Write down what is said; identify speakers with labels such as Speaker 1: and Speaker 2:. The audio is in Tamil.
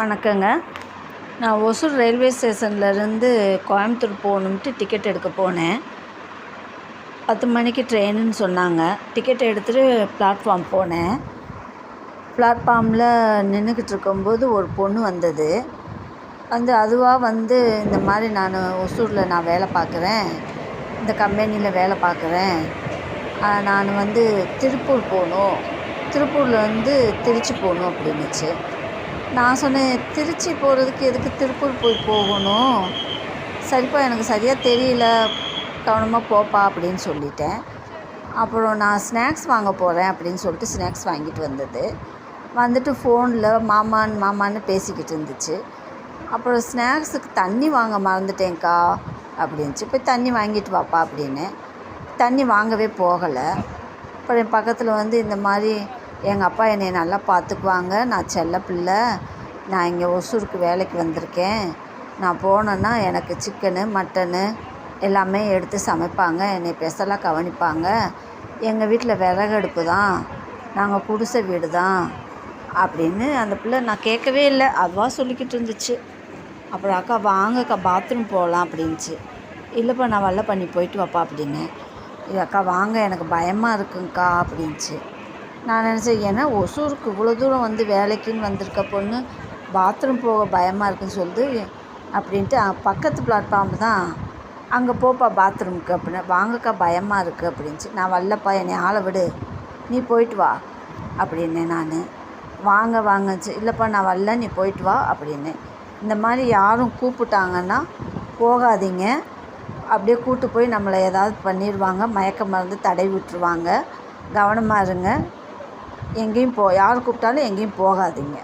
Speaker 1: வணக்கங்க. நான் ஒசூர் ரயில்வே ஸ்டேஷன்லேருந்து கோயம்புத்தூர் போகணுன்ட்டு டிக்கெட் எடுக்க போனேன். பத்து மணிக்கு ட்ரெயினுன்னு சொன்னாங்க. டிக்கெட் எடுத்துகிட்டு பிளாட்ஃபார்ம் போனேன். பிளாட்ஃபார்மில் நின்றுக்கிட்டு இருக்கும்போது ஒரு பொண்ணு வந்தது. வந்து அதுவாக வந்து இந்த மாதிரி நான் ஒசூரில் நான் வேலை பார்க்குறேன். இந்த கம்பெனியில் வேலை பார்க்குறேன். நான் வந்து திருப்பூர் போகணும். திருப்பூரில் வந்து திருச்சி போகணும் அப்படின்னுச்சு. நான் சொன்னேன் திருச்சி போகிறதுக்கு எதுக்கு திருப்பூர் போய் போகணும்? சரிப்பா எனக்கு சரியாக தெரியல. கவனமாக போப்பா அப்படின்னு சொல்லிட்டேன். அப்புறம் நான் ஸ்நாக்ஸ் வாங்க போகிறேன் அப்படின்னு சொல்லிட்டு ஸ்நாக்ஸ் வாங்கிட்டு வந்தது. வந்துட்டு ஃபோனில் மாமான் மாமான்னு பேசிக்கிட்டு இருந்துச்சு. அப்புறம் ஸ்நாக்ஸுக்கு தண்ணி வாங்க மறந்துட்டேன்க்கா அப்படின்ச்சு. போய் தண்ணி வாங்கிட்டு வாப்பா அப்படின்னு. தண்ணி வாங்கவே போகலை. அப்புறம் என் பக்கத்தில் வந்து இந்த மாதிரி எங்கள் அப்பா என்னை நல்லா பார்த்துக்குவாங்க. நான் செல்ல பிள்ளை. நான் இங்கே ஒசூருக்கு வேலைக்கு வந்திருக்கேன். நான் போனேன்னா எனக்கு சிக்கனு மட்டனு எல்லாமே எடுத்து சமைப்பாங்க. என்னை ஸ்பெஷலாக கவனிப்பாங்க. எங்கள் வீட்டில் விறகு அடுப்பு தான். நாங்கள் குடிசை வீடு தான். அப்படின்னு அந்த பிள்ளை நான் கேட்கவே இல்லை. அதுவாக சொல்லிக்கிட்டு இருந்துச்சு. அப்புறம் அக்கா வாங்கக்கா பாத்ரூம் போகலாம் அப்படின்ச்சு இல்லைப்பா நான் வல்ல பண்ணி போயிட்டு வாப்பா அப்படின்னு இது அக்கா வாங்க. எனக்கு பயமாக இருக்குங்க்கா அப்படின்ச்சு நான் நினச்சேன் ஏன்னா ஒசூருக்கு இவ்வளோ தூரம் வந்து வேலைக்குன்னு வந்திருக்க பொண்ணு பாத்ரூம் போக பயமாக இருக்குன்னு சொல்லுது அப்படின்ட்டு பக்கத்து பிளாட்ஃபார்ம் தான். அங்கே போப்பா பாத்ரூமுக்கு அப்படின்னு வாங்கக்கா பயமாக இருக்குது அப்படின்ச்சு. நான் வரலப்பா என்னை ஆளை விடு. நீ போயிட்டு வா அப்படின்னேன் நான். வாங்க வாங்கச்சு இல்லைப்பா நான் வரல நீ போயிட்டு வா அப்படின்னேன். இந்த மாதிரி யாரும் கூப்பிட்டாங்கன்னா போகாதீங்க. அப்படியே கூட்டு போய் நம்மளை ஏதாவது பண்ணிடுவாங்க மயக்க மருந்து தடை விட்டுருவாங்க. கவனமாக இருங்க. எங்கேயும் போ யார் கூப்பிட்டாலும் எங்கேயும் போகாதீங்க.